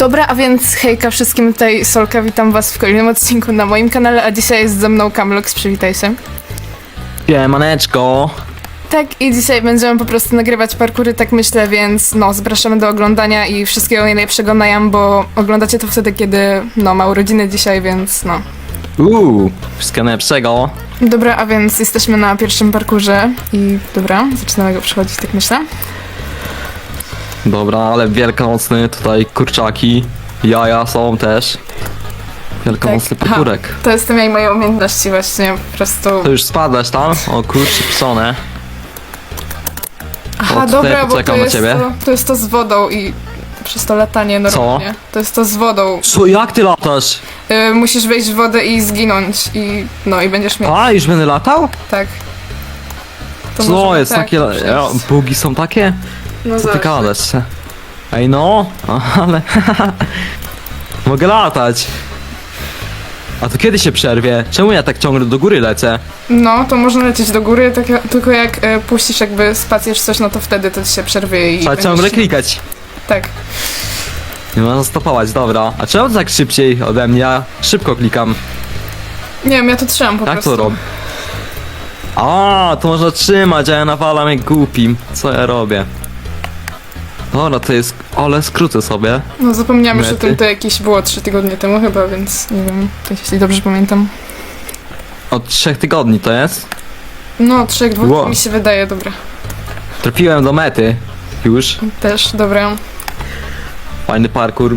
Dobra, a więc hejka wszystkim, tutaj Solka, witam was w kolejnym odcinku na moim kanale, a dzisiaj jest ze mną Kamlox, przywitaj się. Siemaneczko. Tak, i dzisiaj będziemy po prostu nagrywać parkury, tak myślę, więc no, zapraszamy do oglądania i wszystkiego najlepszego na Jam, bo oglądacie to wtedy, kiedy no, ma urodziny dzisiaj, więc no. Uuu, wszystkiego najlepszego. Dobra, a więc jesteśmy na pierwszym parkurze i dobra, zaczynamy go przechodzić, tak myślę. Dobra, ale wielkanocny tutaj kurczaki, jaja są też. Wielkanocny Tak. parkurek. To jestem ja i moje umiejętności właśnie, po prostu... To już spadłeś tam? O kurczę, pisone. Aha, O, dobra, bo to jest to, to jest to z wodą i przez to latanie normalnie. To jest to z wodą. Co, jak ty latasz? Y, musisz wejść w wodę i zginąć i no i będziesz miał A, już będę latał? tak. To Co jest tak takie... Ja, bugi są takie? No Co ty gadasz? Ej no, ale... Mogę latać. A to kiedy się przerwie? Czemu ja tak ciągle do góry lecę? No, to można lecieć do góry, tak, jak- tylko jak e, puścisz jakby spację czy coś, no to wtedy to ci się przerwie i Trzeba będziesz- ciągle klikać. Tak. Nie można stopować, dobra. A czemu to tak szybciej ode mnie? Ja szybko klikam. Nie wiem, ja to trzymam po Jak prostu. to robię? A, to można trzymać, a ja nawalam jak głupim. Co ja robię? Dobra, to jest... Ale skrócę sobie. No zapomniałam już o Mety. tym, to jakieś było trzy tygodnie temu chyba, więc nie wiem, to jeśli dobrze pamiętam. Od trzech tygodni to jest. No, trzech, dwóch Wow. mi się wydaje, dobra. Trafiłem do mety. Już. Też, dobra. Fajny parkour.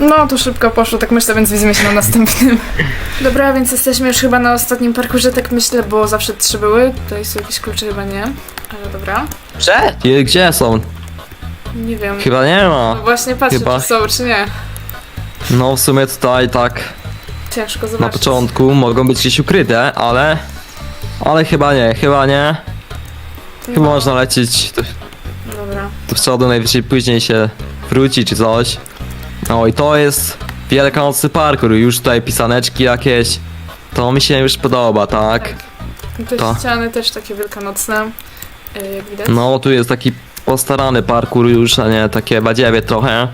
No, to szybko poszło, tak myślę, więc widzimy się na następnym. Dobra, więc jesteśmy już chyba na ostatnim parkurze, tak myślę, bo zawsze trzy były. Tutaj są jakieś klucze, chyba nie. Ale dobra. Gdzie? Gdzie- Gdzie są? Nie wiem. Chyba nie ma. No właśnie patrzę, Chyba- czy są, czy nie. No w sumie tutaj tak Ciężko na zobaczyć. początku mogą być gdzieś ukryte, ale... Ale chyba nie, chyba nie. Chyba No, można lecieć do, Dobra. do przodu, najwyżej później się wróci czy coś. No i to jest wielkanocny parkour, już tutaj pisaneczki jakieś. To mi się już podoba, tak? No Te To. ściany też takie wielkanocne, yy, jak widać. No tu jest taki postarany parkour już, a nie takie badziewie trochę.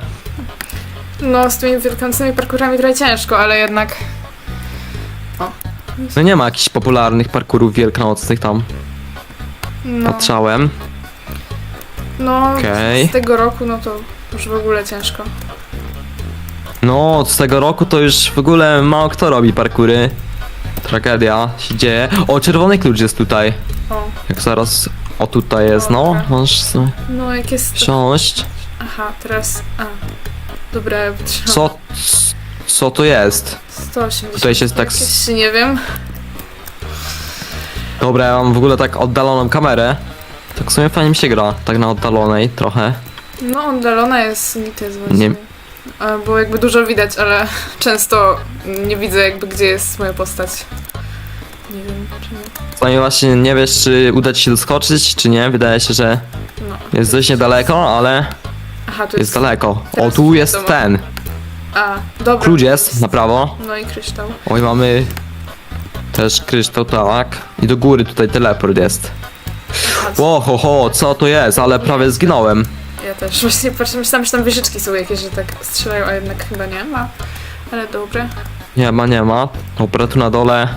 No, z tymi wielkanocnymi parkurami trochę ciężko, ale jednak... No nie ma jakichś popularnych parkurów wielkanocnych tam, No, patrzałem. no Okej. z tego roku, no to już w ogóle ciężko. No, z tego roku to już w ogóle mało kto robi parkury. Tragedia się dzieje. O, czerwony klucz jest tutaj. O, Jak zaraz... O, tutaj jest, no. Dobra. Możesz sobie no jak jest... wsiąść. Aha, teraz... A, dobra, ja wytrzymam. Co... Co to jest? 180. Tutaj się tak s- Jakieś, nie wiem. Dobra, ja mam w ogóle tak oddaloną kamerę. Tak w sumie fajnie mi się gra, tak na oddalonej trochę. No, oddalona jest, nie to jest właśnie. Nie- A, Bo jakby dużo widać, ale często nie widzę jakby gdzie jest moja postać. Nie wiem, czy nie. Przynajmniej właśnie nie wiesz, czy uda ci się doskoczyć, czy nie. Wydaje się, że No. jest dość niedaleko, ale Aha, tu jest daleko. O, tu jest ten. A, dobra. Klucz jest na prawo. No i kryształ. Oj, mamy też kryształ, tak. I do góry tutaj teleport jest. Aha, co- Ło, ho, ho, co to jest? Ale prawie zginąłem. Ja też właśnie patrzę, myślałam, że tam wieżyczki są jakieś, że tak strzelają, a jednak chyba nie ma. Ale dobre. Nie ma, nie ma. Dobra, tu na dole.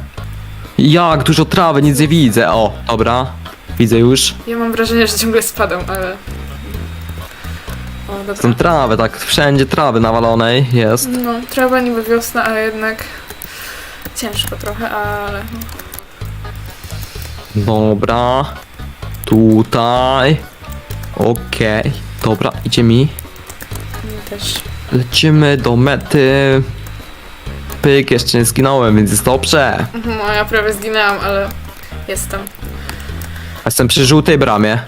Jak dużo trawy, nic nie widzę. O, dobra. Widzę już. Ja mam wrażenie, że ciągle spadam, ale... O, Tą dobra. trawę, tak wszędzie trawy nawalonej jest. No, trawa niby wiosna, a jednak ciężko trochę, ale... Dobra. Tutaj. Okej. Dobra, idzie mi. Mi też. Lecimy do mety. Pyk, jeszcze nie zginąłem, więc jest dobrze. No, ja prawie zginęłam, ale jestem. Jestem przy żółtej bramie.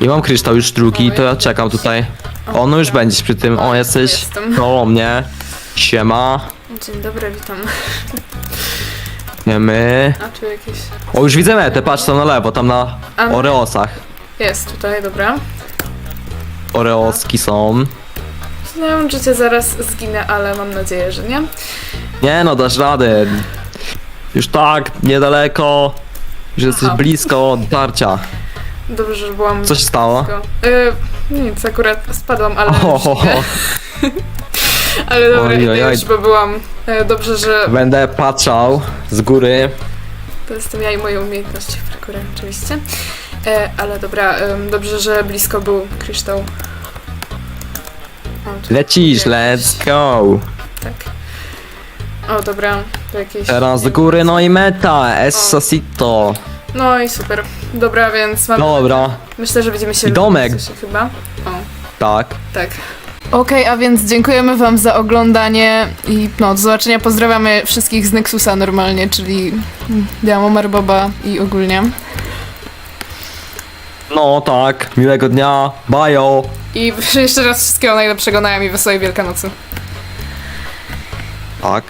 I mam kryształ już drugi, to ja czekam tutaj. O, no już będziesz przy tym. O, jesteś Jestem. koło mnie. Siema. Dzień dobry, witam. Wiemy. A tu jakieś... O, już widzę metę, patrz tam na lewo, tam na A, Oreosach. jest tutaj, dobra. Oreoski są. Nie wiem, czy cię zaraz zginę, ale mam nadzieję, że nie. Nie no, dasz radę. Już tak, niedaleko. Już jesteś Aha. blisko dotarcia. Dobrze, że byłam... Co się stało? blisko. Y, nic, akurat spadłam, ale... O, ho, ho. Ale dobra, Oj, idę już, bo byłam... E, dobrze, że Będę patrzał z góry. to jestem ja i moje umiejętności w parkurze oczywiście. E, ale dobra, dobrze, że blisko był kryształ. O, tu Lecisz, let's go. Tak. O, dobra, to jakieś... Teraz do góry, no i meta, Essosito. No i super. Dobra, więc mam... Dobra, Myślę, że będziemy się... I domek. lubić coś chyba. O. tak. Tak. Okej, a więc dziękujemy wam za oglądanie i no, do zobaczenia. Pozdrawiamy wszystkich z Nexusa normalnie, czyli Diamo, Marboba i ogólnie. No tak, miłego dnia, bajo. I jeszcze raz wszystkiego najlepszego na i wesołej Wielkanocy. Tak.